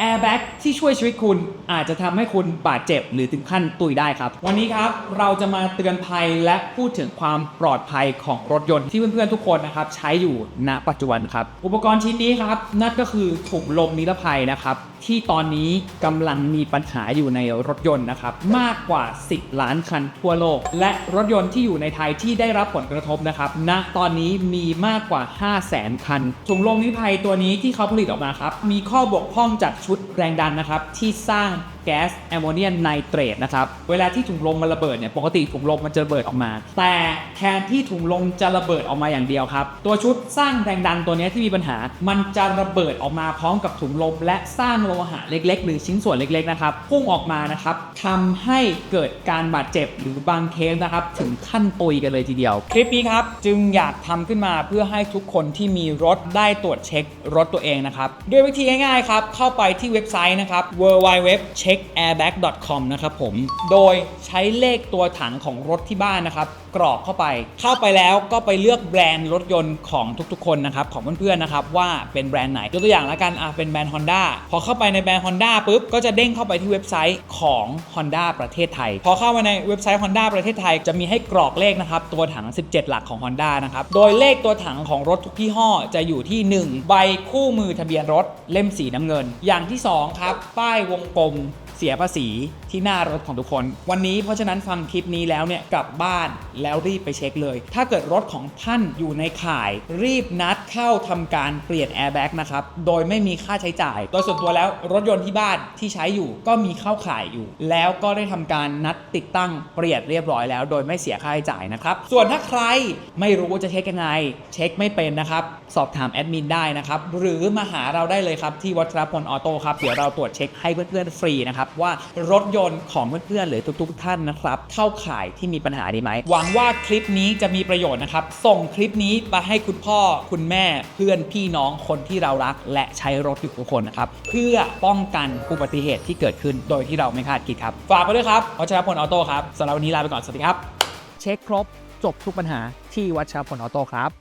แอร์แบ็กที่ช่วยชีวิตคุณอาจจะทำให้คุณบาดเจ็บหรือถึงขั้นตุยได้ครับ วันนี้ครับเราจะมาเตือนภัยและพูดถึงความปลอดภัยของรถยนต์ที่เพื่อนๆทุกคนนะครับใช้อยู่ณปัจจุบันครับ อุปกรณ์ชิ้นนี้ครับนั่นก็คือถุงลมนิรภัยนะครับ ที่ตอนนี้กำลังมีปัญหาอยู่ในรถยนต์นะครับ มากกว่า 10 ล้านคันทั่วโลก และรถยนต์ที่อยู่ในไทยที่ได้รับผลกระทบนะครับณตอนนี้มีมากกว่า 5 0 0แสนคันถุงลมนิรภัยตัวนี้ที่เขาผลิตออกมาครับ มีข้อบกพร่องจากชุดแรงดันนะครับ ที่สร้างแก๊สแอมโมเนียมไนเตรตนะครับ เวลาที่ถุงลมมันระเบิดเนี่ย ปกติถุงลมมันจะระเบิดออกมา แต่แทนที่ถุงลมจะระเบิดออกมาอย่างเดียวครับ ตัวชุดสร้างแรงดันตัวนี้ที่มีปัญหา มันจะระเบิดออกมาพร้อมกับถุงลม และสร้างโลหะเล็ก ๆ หรือชิ้นส่วนเล็กๆนะครับพุ่งออกมานะครับทำให้เกิดการบาดเจ็บหรือบางเคสนะครับถึงขั้นตุยกันเลยทีเดียว คลิปนี้ครับจึงอยากทำขึ้นมาเพื่อให้ทุกคนที่มีรถได้ตรวจเช็ครถตัวเองนะครับด้วยวิธีง่ายๆครับเข้าไปที่เว็บไซต์นะครับ w w w c h e checkairbag.com นะครับผม โดยใช้เลขตัวถังของรถที่บ้านนะครับ กรอกเข้าไป เข้าไปแล้วก็ไปเลือกแบรนด์รถยนต์ของทุกๆ คนนะครับ ของเพื่อนๆนะครับว่าเป็นแบรนด์ไหนยกตัวอย่างล้วกันอะเป็นแบรนด์ Honda พอเข้าไปในแบรนด์ Honda ปุ๊บก็จะเด้งเข้าไปที่เว็บไซต์ของ Honda ประเทศไทย พอเข้ามาในเว็บไซต์ Honda ประเทศไทยจะมีให้กรอกเลขนะครับตัวถัง 17 หลักของ Honda นะครับโดยเลขตัวถังของรถทุกยี่ห้อจะอยู่ที่ 1 ใบคู่มือทะเบียนรถเล่มสีน้ำเงิน อย่างที่สองครับ ป้ายวงกลม เสียภาษีที่หน้ารถของทุกคน วันนี้เพราะฉะนั้นฟังคลิปนี้แล้วเนี่ยกลับบ้านแล้วรีบไปเช็คเลย ถ้าเกิดรถของท่านอยู่ในข่าย รีบนัดเข้าทำการเปลี่ยนแอร์แบ็กนะครับโดยไม่มีค่าใช้จ่าย โดยส่วนตัวแล้วรถยนต์ที่บ้านที่ใช้อยู่ก็มีเข้าข่ายอยู่ แล้วก็ได้ทำการนัดติดตั้งเปลี่ยนเรียบร้อยแล้ว โดยไม่เสียค่าใช้จ่ายนะครับส่วนถ้าใครไม่รู้ว่าจะเช็คยังไง เช็คไม่เป็นนะครับสอบถามแอดมินได้นะครับหรือมาหาเราได้เลยครับที่วัชรพลออโต้ครับเดี๋ยวเราตรวจเช็คให้เพื่อนๆฟรีนะครับว่ารถยนต์ของเพื่อนๆหรือทุก ๆ ท่านนะครับ เข้าข่ายที่มีปัญหาดีไหมหวังว่าคลิปนี้จะมีประโยชน์นะครับ ส่งคลิปนี้ไปให้คุณพ่อคุณแม่เพื่อนพี่น้องคนที่เรารัก และใช้รถอยู่ทุกคนนะครับเพื่อป้องกันอุบัติเหตุที่เกิดขึ้นโดยที่เราไม่คาดคิดครับ ฝากไปด้วยครับวัชรพลออโต้ครับสำหรับวันนี้ลาไปก่อนสวัสดีครับ เช็คครบจบทุกปัญหาที่วัชรพลออโต้ครับ